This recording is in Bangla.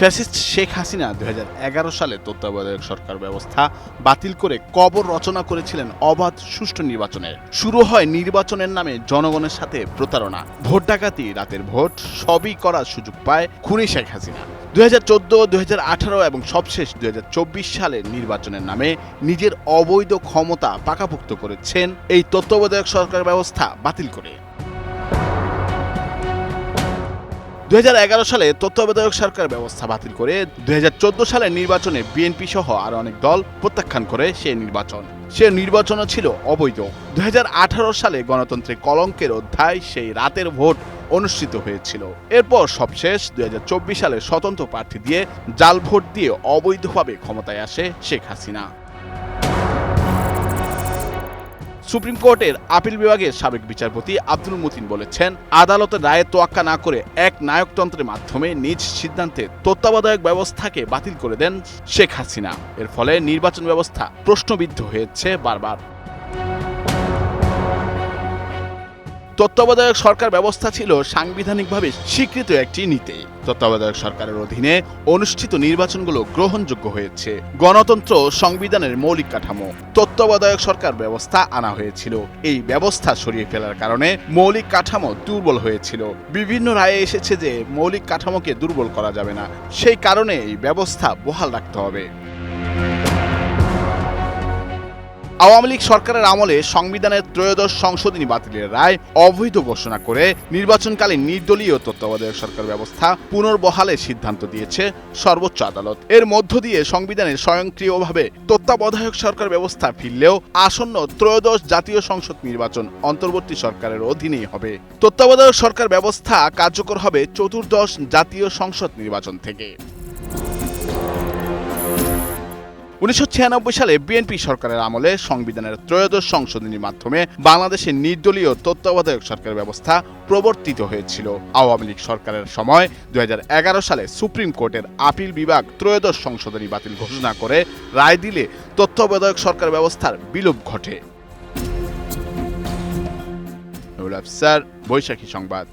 ফ্যাসিস্ট শেখ হাসিনা দুই হাজার এগারো সালে তত্ত্বাবধায়ক সরকার ব্যবস্থা বাতিল করে কবর রচনা করেছিলেন অবাধ সুষ্ঠু নির্বাচনের শুরু হয় নির্বাচনের নামে জনগণের সাথে প্রতারণা। ভোট ডাকাতি রাতের ভোট, সবই করার সুযোগ পায় খুনি শেখ হাসিনা। দুই হাজার চোদ্দ এবং সবশেষ দুই হাজার চব্বিশ সালের নির্বাচনের নামে নিজের অবৈধ ক্ষমতা পাকাপোক্ত করেছেন এই তত্ত্বাবধায়ক সরকার ব্যবস্থা বাতিল করে। দুই হাজার এগারো সালে তত্ত্বাবধায়ক সরকার ব্যবস্থা বাতিল করে দুই হাজার চোদ্দ সালের নির্বাচনে বিএনপি সহ আরও অনেক দল প্রত্যাখ্যান করে সেই নির্বাচন। সে নির্বাচনও ছিল অবৈধ। দুই হাজার আঠারো সালে গণতন্ত্রের কলঙ্কের অধ্যায় সেই রাতের ভোট অনুষ্ঠিত হয়েছিল। এরপর সবশেষ দুই হাজার চব্বিশ সালে স্বতন্ত্র প্রার্থী দিয়ে জাল ভোট দিয়ে অবৈধভাবে ক্ষমতায় আসে শেখ হাসিনা। সুপ্রিম কোর্টের আপিল বিভাগের সাবেক বিচারপতি আব্দুল মতিন বলেছেন, আদালতের রায়ে তোয়াক্কা না করে এক নায়কতন্ত্রের মাধ্যমে নিজ সিদ্ধান্তে তত্ত্বাবধায়ক ব্যবস্থাকে বাতিল করে দেন শেখ হাসিনা। এর ফলে নির্বাচন ব্যবস্থা প্রশ্নবিদ্ধ হয়েছে বারবার। তত্ত্বাবধায়ক সরকার ব্যবস্থা ছিল সাংবিধানিকভাবে স্বীকৃত একটি নীতি। তত্ত্বাবধায়ক সরকারের অধীনে অনুষ্ঠিত নির্বাচনগুলো গ্রহণযোগ্য হয়েছে। গণতন্ত্র সংবিধানের মৌলিক কাঠামো, তত্ত্বাবধায়ক সরকার ব্যবস্থা আনা হয়েছিল। এই ব্যবস্থা সরিয়ে ফেলার কারণে মৌলিক কাঠামো দুর্বল হয়েছিল। বিভিন্ন রায়ে এসেছে যে মৌলিক কাঠামোকে দুর্বল করা যাবে না। সেই কারণে এই ব্যবস্থা বহাল রাখতে হবে। আওয়ামী লীগ সরকারের আমলে সংবিধানের ত্রয়োদশ সংশোধনী বাতিলের রায় অবৈধ ঘোষণা করে নির্বাচনকালীন নির্দলীয় তত্ত্বাবধায়ক সরকার ব্যবস্থা পুনর্বহালের সিদ্ধান্ত দিয়েছে সর্বোচ্চ আদালত। এর মধ্য দিয়ে সংবিধানের স্বয়ংক্রিয়ভাবে তত্ত্বাবধায়ক সরকার ব্যবস্থা ফিরলেও আসন্ন ত্রয়োদশ জাতীয় সংসদ নির্বাচন অন্তর্বর্তী সরকারের অধীনেই হবে। তত্ত্বাবধায়ক সরকার ব্যবস্থা কার্যকর হবে চতুর্দশ জাতীয় সংসদ নির্বাচন থেকে। উনিশশো ছিয়ানব্বই সালে বিএনপি সরকারের আমলে সংবিধানের ত্রয়োদশ সংশোধনীর মাধ্যমে বাংলাদেশের নির্দলীয় তত্ত্বাবধায়ক সরকার ব্যবস্থা প্রবর্তিত হয়েছিল। আওয়ামী লীগ সরকারের সময় দু হাজার এগারো সালে সুপ্রিম কোর্টের আপিল বিভাগ ত্রয়োদশ সংশোধনী বাতিল ঘোষণা করে রায় দিলে তত্ত্বাবধায়ক সরকার ব্যবস্থার বিলোপ ঘটে। বৈশাখী সংবাদ।